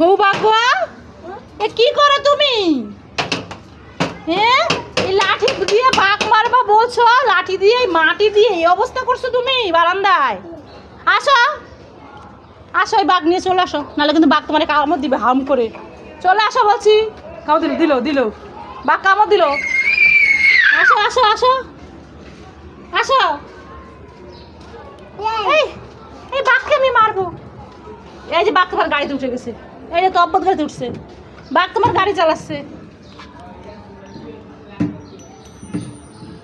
সৌভাগ্য? এ কি করো তুমি? হ্যাঁ এই লাঠি দিয়ে বাঘ মারবা বলছো? লাঠি দিয়ে মাটি দিয়ে এই অবস্থা করছ তুমি বারান্দায়? আসো। আসো এই বাঘ নিয়ে চলে আসো। নাহলে কিন্তু বাঘ তোমার কামড় দিবে হাম করে। চলে আসো বলছি। কাউ দিল দিল দিল। বাঘ কামড় দিল। আসো আসো আসো। আসো। এই এই বাঘকে আমি মারবো। এই যে বাঘ তোমার গাড়িতে উঠে গেছে। এই যে তব্বত গাড়িতে উঠছে বাঘ তোমার গাড়ি চালাচ্ছে।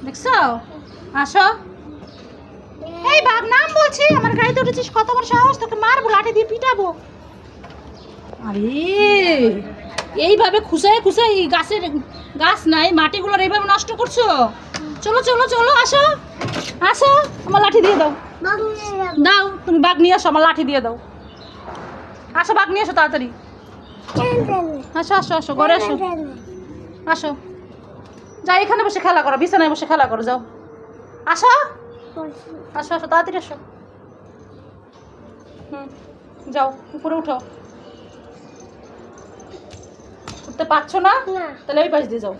দেখছ? আসো। এই বাঘ নাম বলছি। আমার গাড়িতে উঠেছিস কত বড় সাহস? তোকে মারবো লাঠি দিয়ে পিটাবো। আরে এইভাবে খুসায় এই গাছের গাছ নাই মাটিগুলোর এইভাবে নষ্ট করছ? চলো চলো চলো আসো। আসো আমার লাঠি দিয়ে দাও। দাও তুমি বাঘ নিয়ে আসো আমার লাঠি দিয়ে দাও। আসো বাঘ নিয়ে আসো তাড়াতাড়ি। আসো আসো আসো ঘরে আসো। আসো। যাই এখানে বসে খেলা করো বিছানায় বসে খেলা করো যাও। আসো। আসো আসো তাড়াতাড়ি আসো। হুম যাও উপরে উঠো। উঠতে পারছ না? তাহলে ওই পাশ দিয়ে যাও।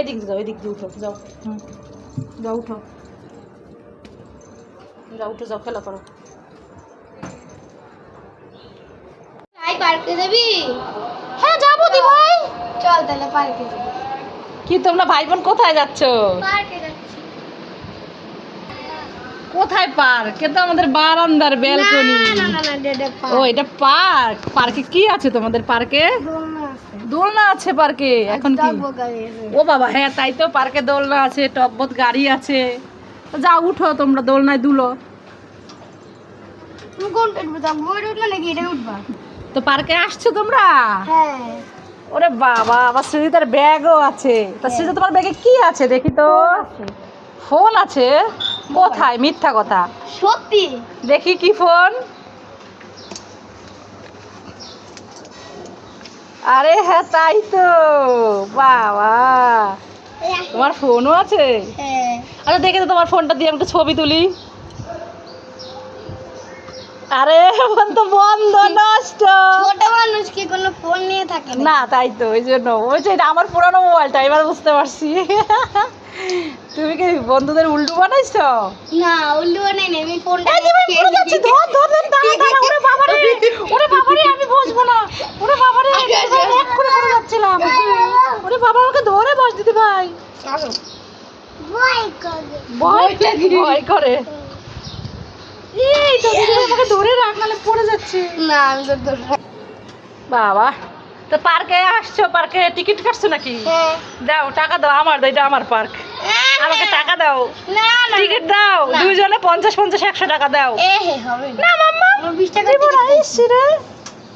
এদিক দিয়ে যাও এদিক দিয়ে উঠো যাও। হুম যাও উঠো। যাও উঠে যাও খেলা করো। পার্কে যাবি? হ্যাঁ যাব দি ভাই। চল তাহলে পার্কে কি তোমরা ভাই বোন কোথায় যাচ্ছ? পার্কে যাচ্ছি। কোথায় পার্ক? এ তো আমাদের বারান্দার ব্যালকনি। না না না ডেডে ও এটা পার্ক? পার্কে কি আছে তোমাদের পার্কে? দোলনা আছে। পার্কে? এখন কি? ও বাবা হ্যাঁ তাই তো পার্কে দোলনা আছে টব্বত গাড়ি আছে। যা উঠো তোমরা দোলনায় দুলো। বই উঠবে? নাকি এটা উঠবা? তো পার্কে আসছো তোমরা? হ্যাঁ। ওরে বাবা আমার সুজিতার ব্যাগও আছে। তা সুজিতা তোমার ব্যাগে কি আছে দেখি তো? ফোন আছে। কোথায়? মিথ্যা কথা। সত্যি? দেখি কি ফোন। আরে হ্যাঁ তাই তো। বাবা। তোমার ফোনও আছে? হ্যাঁ। আচ্ছা দেখে তো তোমার ফোনটা দিয়ে আমি একটু ছবি তুলি। আরে ফোন তো বন্ধ নষ্ট ছোট মানুষ কি কোনো ফোন নিয়ে থাকে না তাই তো ওই জন্য ওই যে এটা আমার পুরানো মোবাইলটা এবার বুঝতে পারছি তুমি কি বন্ধুদের উল্টু বানাইছো না উল্লু নেই আমি ফোনটা এই ভাই পড়ে যাচ্ছি, ধর, ধর, ধর, দাঁড়া, দাঁড়া, ওরে বাবারে, ওরে বাবারে, আমি বসবো না। ওরে দিদি ভাই, আমি এক্ষুনি পড়ে যাচ্ছিলাম। ওরে বাবা, আমাকে ধরে বস, দিদি ভাই। ভয় করে ভয় করে। এই তো, আমাকে ধরে রাখ, নাহলে পড়ে যাচ্ছি। না আমি তো বাবা তো পার্কে আসছো? পার্কে টিকিট কাটছো নাকি? হ্যাঁ। দাও টাকা দাও আমার দাও এটা আমার পার্ক। আমাকে টাকা দাও। টিকিট দাও না। দুইজনে পঞ্চাশ পঞ্চাশ একশো টাকা দাও। না। মাম্মা দিব না ইস রে।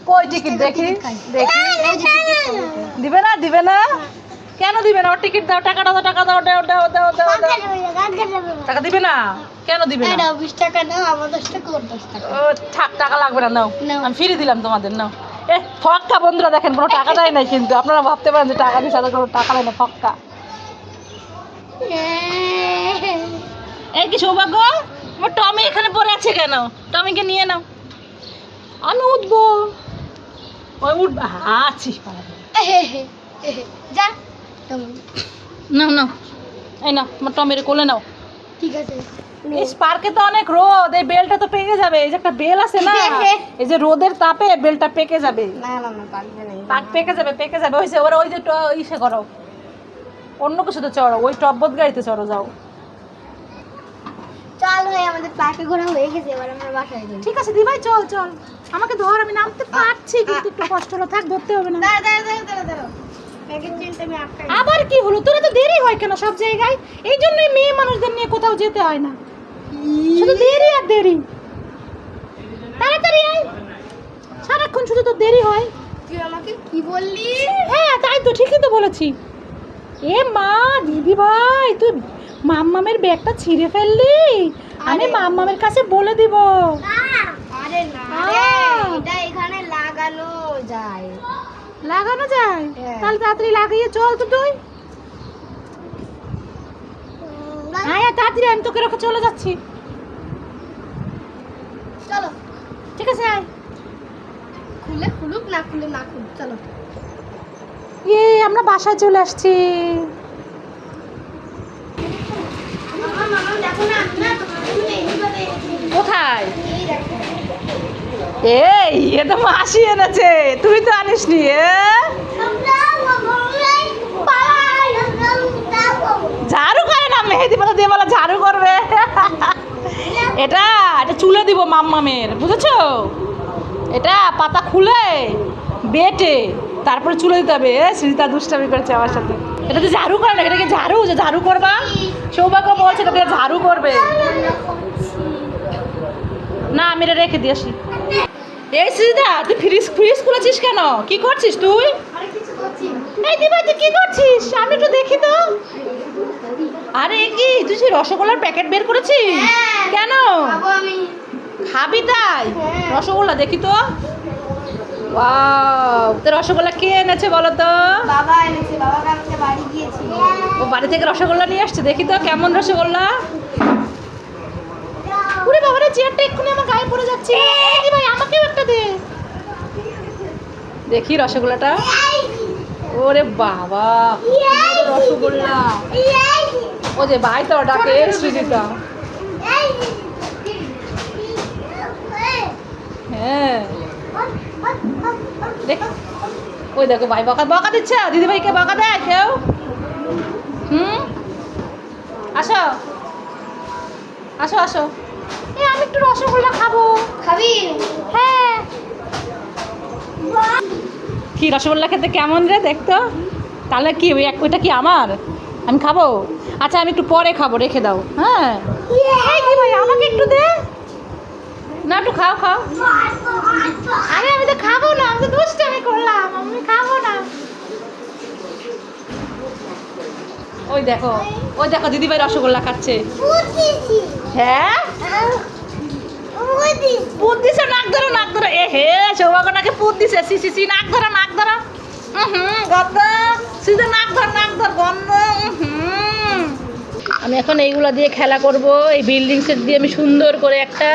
কই টিকিট দেখি? দেখি। দিবে না দিবে না। কেন দিবে না? ওর টিকিট দাও টাকা দাও টাকা দাও দাও দাও দাও। দাও টাকা দিবে না? কেন দিবে না? বিশ টাকা নাও আমার দশ টাকা ওর দশ টাকা। ও থাক টাকা লাগবে না নাও। আমি ফিরে দিলাম তোমাদের নাও। এ ফক্কা বন্ধুরা দেখেন কোনো টাকা দেয় না কিন্তু। আপনারা ভাবতে পারেন যে টাকা দিয়ে সাথে কোনো টাকা দেয় না ফক্কা। এই কি সৌভাগ্য? আমার টমি এখানে পড়ে আছে কেন? টমিকে নিয়ে নাও। আমি উঠবো। ওই উঠবো আছি যা। নাও। নাও এই নাও আমার টমের কোলে নাও। ঠিক আছে। এই পার্কে তো অনেক রোদ এই বেলটা তো পেকে যাবে। এই যে একটা বেল আছে না এই যে রোদের তাপে বেলটা পেকে যাবে। না না না পারবে না পাক পেকে যাবে পেকে যাবে। হয়েছে ওরা ওই যে ইসে করো। অন্য কিছুতে চড়ো ওই টব্বত গাড়িতে চড়ো যাও। চল ভাই আমাদের পার্কে ঘোরা হয়ে গেছে এবার আমরা বাসায় যাই। ঠিক আছে দিভাই চল চল। আমাকে ধর আমি নামতে পারছি কিন্তু একটু কষ্ট হলো। থাক ধরতে হবে না। দাঁড়া দাঁড়া দাঁড়া দাঁড়া। আবার কি হলো? তোরা তো দেরি হয় কেন সব জায়গায়? এই জন্যই মেয়ে মানুষদের নিয়ে কোথাও যেতে হয় না। শুধু দেরি আর দেরি। তাড়াতাড়ি আয়। সারাক্ষণ শুধু তো দেরি হয়। তুই আমাকে কি বললি? হ্যাঁ তাই তো ঠিকই তো বলেছি। এ মা দিদি ভাই তুই মাম্মামের ব্যাগটা ছিঁড়ে ফেললি? আমি। মাম্মামের কাছে বলে দিব। আরে না এটা এখানে লাগানো যায়। লাগানো যায়? হ্যাঁ। তাহলে তাড়াতাড়ি লাগিয়ে চল তো তুই। হ্যাঁ তাড়াতাড়ি আমি তোকে রেখে চলে যাচ্ছি। চলো। ঠিক আছে আয়। খুলে খুলে খুলুক না খুলে না খুলুক চলো। ইয়ে আমরা বাসায় চলে আসছি। কোথায়? এই, এ তো মাসি এনেছে। তুই তো আনিসনি, এ? ঝাড়ু করে না, মেহেদি পাতা দিয়ে বলা ঝাড়ু করবে। এটা এটা চুলে দিব মাম্মামের, বুঝেছ? এটা পাতা খুলে বেটে তারপরে চুলে দিতে হবে। শ্রীতা দুষ্টামি করেছে আমার সাথে। এটা তো ঝাড়ু করে না, এটা কি ঝাড়ু? যে ঝাড়ু করবা? সৌভাগ্য বলছে এটা ঝাড়ু করবে। না, আমি এটা রেখে দিয়ে আসি। এই শ্রীতা তুই ফ্রিজ ফ্রিজ খুলেছিস কেন? কি করছিস তুই। এই দিবা তুই কি করছিস? আমি একটু দেখি তো। আরে কি তুই সেই রসগোল্লার প্যাকেট বের করেছিস? হ্যাঁ। কেন? খাবি তাই? হ্যাঁ। রসগোল্লা দেখি তো। ওয়াও তো রসগোল্লা কে এনেছে বলো তো? বাবা এনেছে বাবা কালকে বাড়ি গিয়েছে ও বাড়ি থেকে রসগোল্লা নিয়ে আসছে দেখি তো কেমন রসগোল্লা। চেয়ারটা এক্ষুনি আমার গায়ে পড়ে যাচ্ছে। ভাই আমাকেও একটা দে। দেখি রসগোল্লাটা। ওরে বাবা রসগোল্লা। ও যে ভাই তো ডাকে সুজিতা। হ্যাঁ। দেখ। ওই দেখো ভাই বকা বকা দিচ্ছে। দিদি ভাইকে বকা দেয় কেউ হুম? আসো। আসো আসো। এ আমি একটু রসগোল্লা খাব। খাবি? হ্যাঁ। কি রসগোল্লা খেতে কেমন রে দেখতো? তাহলে কি ওই এক ওইটা কি আমার? আমি খাব? আচ্ছা আমি একটু পরে খাব রেখে দাও। হ্যাঁ। ভাই আমাকে একটু দে। না একটু খাও খাও। আরে আমি তো খাব না আমি তো দুষ্টামি করলাম আমি খাব না। ওই দেখো ওই দেখো দিদিভাই রসগোল্লা খাচ্ছে। হ্যাঁ? পুত দিছে নাক ধরো নাক ধরো। এ হে পুত দিছে। সি সি সি নাক ধরো নাক ধরো। হুম গন্ধ। সিধে নাক ধর নাক ধর গন্ধ। হুম। আমি এখন এইগুলো দিয়ে খেলা করব। এই বিল্ডিং সেট দিয়ে আমি সুন্দর করে একটা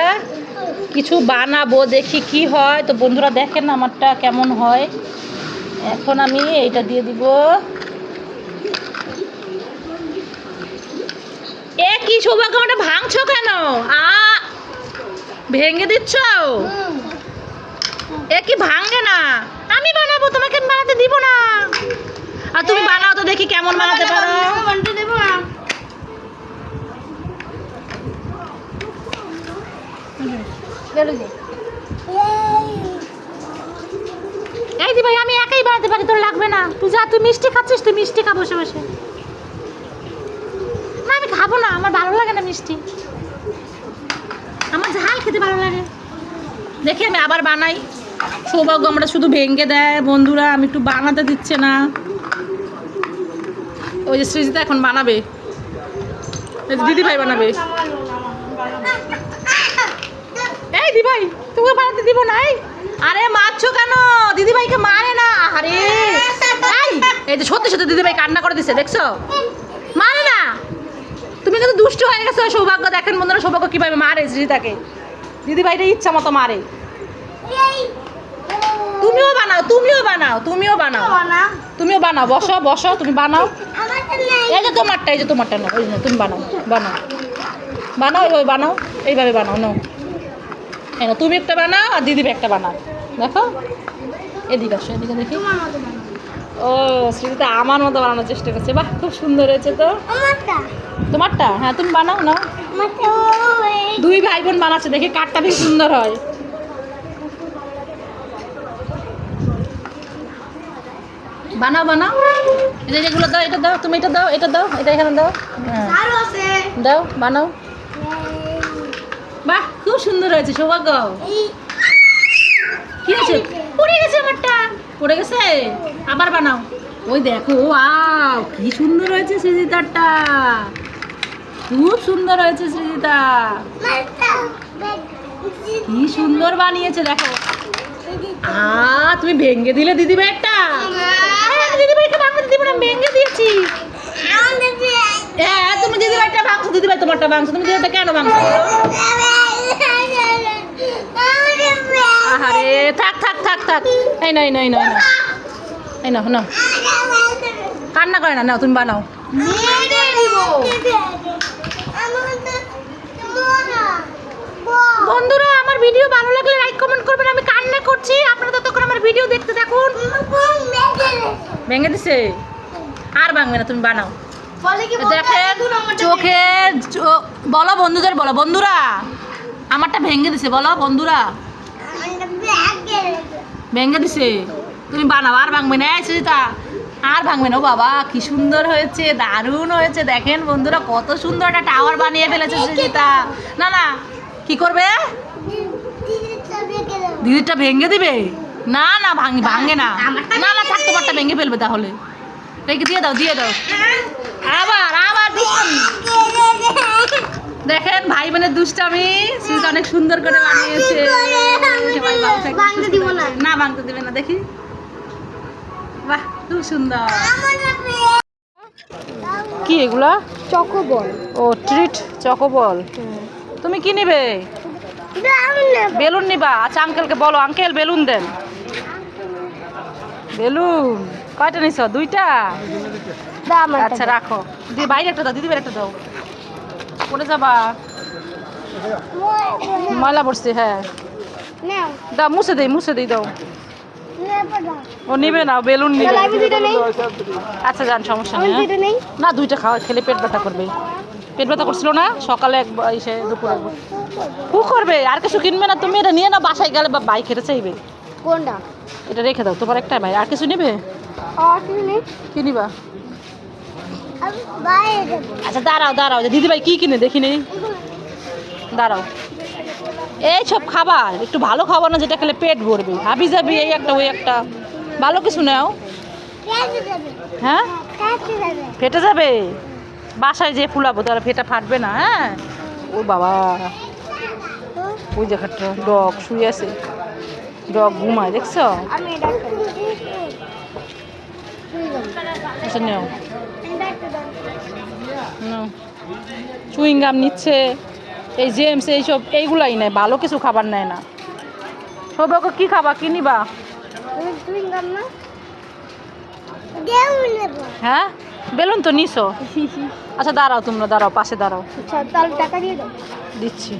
কিছু বানাবো দেখি কি হয়। তো বন্ধুরা দেখেন আমারটা কেমন হয়। এখন আমি এইটা দিয়ে দিব এ কি সৌভাগ্য আমারটা ভাঙছো কেন? আ ভেঙে দিচ্ছ? এ কি ভাঙে না? আমি বানাবো তোমাকে বানাতে দিব না। আর তুমি বানাও তো দেখি কেমন বানাতে পারো। এই দি ভাই আমি একাই বানাতে পারি তোর লাগবে না। তুই যা তুই মিষ্টি খাচ্ছিস তুই মিষ্টি খা বসে বসে না আমি খাব না আমার ভালো লাগে না মিষ্টি? আমার ঝাল খেতে ভালো লাগে। দেখি আমি আবার বানাই। সৌভাগ্য আমরা শুধু ভেঙে দেয়। বন্ধুরা, আমি একটু বানাতে দিচ্ছে না। ওই যে সৃজিতা এখন বানাবে। দিদি ভাই বানাবে। এই দি ভাই তোকে বানাতে দিব না, এই। আরে মারছো কেন? দিদি ভাইকে মারে না। আরে এই যে সত্যি সত্যি দিদি ভাই কান্না করে দিছে, দেখছ? তুমি কিন্তু দুষ্ট হয়ে গেছো সৌভাগ্য দেখেন বন্ধুরা সৌভাগ্য কীভাবে মারে সৃজিতাকে দিদি ভাইটা ইচ্ছা মতো মারে। তুমিও বানাও তুমিও বানাও তুমিও বানাও। তুমিও বানাও। বসো বসো তুমি বানাও। এই যে তোমারটা এই যে তোমারটা নাও ওই তুমি বানাও বানাও। বানাও এইভাবে বানাও এইভাবে বানাও নাও। এই নাও, তুমি একটা বানাও আর দিদি একটা বানাও। দেখো। এদিকে আসো এদিকে দেখি। ও স্মৃতিটা আমার মতো বানানোর চেষ্টা করছে। বাহ খুব সুন্দর হয়েছে তো। তোমারটা হ্যাঁ তুমি বানাও না দুই ভাই বোন বানাচ্ছে, দেখি কাঠটা বেশ সুন্দর হয়। বানাও বানাও। এটা যেগুলো দাও, এটা দাও, তুমি এটা দাও এটা দাও, এটা এখানে দাও। হ্যাঁ। দাও, বানাও। বাহ, খুব সুন্দর হয়েছে, সৌভাগ্য। কি আছে পড়ে গেছে আমারটা। পড়ে গেছে? আবার বানাও। ওই দেখো আ কি সুন্দর হয়েছে সৃজিতারটা। খুব সুন্দর হয়েছে সৃজিতা। কি সুন্দর বানিয়েছে, দেখো। তুমি ভেঙে দিলে দিদি ভাইটা? দিদি দিব না ভেঙে দিয়েছি। হ্যাঁ তুমি দিদি দিদি ভাই তোমারটা তুমি কেন থাক থাক থাক থাক। না এই না কান্না করে না, নাও, তুমি বানাও মেরে দিব বন্ধুরা আমার ভিডিও ভালো লাগলে লাইক কমেন্ট করবেন। আমি কান্না করছি। আপনারা ততক্ষণ আমার ভিডিও দেখতে থাকুন। ভেঙে দিছে। আর ভাঙবে না তুমি বানাও। দেখেন চোখে বলো বন্ধুদের বলো। বন্ধুরা আমারটা ভেঙে দিছে বলো বন্ধুরা। ভেঙে দিছে। তুমি বানাও আর ভাঙবে না। সুজিতা আর ভাঙবে না। ও বাবা কি সুন্দর হয়েছে দারুণ হয়েছে। দেখেন বন্ধুরা কত সুন্দর একটা টাওয়ার বানিয়ে ফেলেছে সুজিতা। না না কি করবে? দিদিরটা ভেঙে দিবে? না না ভাঙি ভাঙে না। না না থাক তোমারটা ভেঙে ফেলবে তাহলে। রেখে দিয়ে দাও দিয়ে দাও। আবার আবার দেখেন ভাই বোনের দুষ্টামি। সুজিতা অনেক সুন্দর করে বানিয়েছে। না। ভাঙতে দিবে না দেখি। বাহ খুব সুন্দর। কি এগুলা? চকো বল ও ট্রিট চকোবল। তুমি কি নিবে? বেলুন নিবা। আচ্ছা আঙ্কেলকে বলো। আঙ্কেল বেলুন দেন। বেলুন। কয়টা নিছ? দুইটা? আচ্ছা রাখো। দি বাইরে একটা দাও দিদি বাইরে একটা দাও। পড়ে যাবা? ময়লা পড়ছে হ্যাঁ। দাও মুছে দেই মুছে দেই দাও। ও নিবে না বেলুন নিবে। আচ্ছা যান সমস্যা নেই হ্যাঁ? নেই। না দুইটা খাওয়া খেলে পেট ব্যথা করবে। পেট ব্যথা করছিল না? সকালে একবার এসে দুপুর একবার কু করবে? আর কিছু কিনবে না? তুমি এটা নিয়ে না বাসায় গেলে বা বাইক খেতে চাইবে। কোনটা? এটা রেখে দাও তোমার একটা ভাই। আর কিছু নেবে? কি নিবা? আচ্ছা দাঁড়াও দাঁড়াও। দিদি ভাই কি কিনে দেখি নেই দাঁড়াও। এই সব খাবার একটু ভালো খাবার না যেটা খেলে পেট ভরবে। হাবি যাবি এই একটা ওই একটা। ভালো কিছু নাও। হ্যাঁ? ফেটে যাবে? বাসায় যে ফুলাবো তাহলে ফেটা ফাটবে না হ্যাঁ? ও বাবা। ওই জায়গাটা ডগ শুয়ে আছে। ডগ ঘুমায় দেখছ? আচ্ছা নেও। নাও। গাম নিচ্ছে। এই জেমস এইসব এইগুলাই নেয় ভালো কিছু খাবার নেয় না। সবাইকে কি খাবা কি নেব? হ্যাঁ? বেলুন তো নিছো? আচ্ছা দাঁড়াও তোমরা দাঁড়াও পাশে দাঁড়াও। আচ্ছা তাহলে টাকা দিয়ে দাও। দিচ্ছি।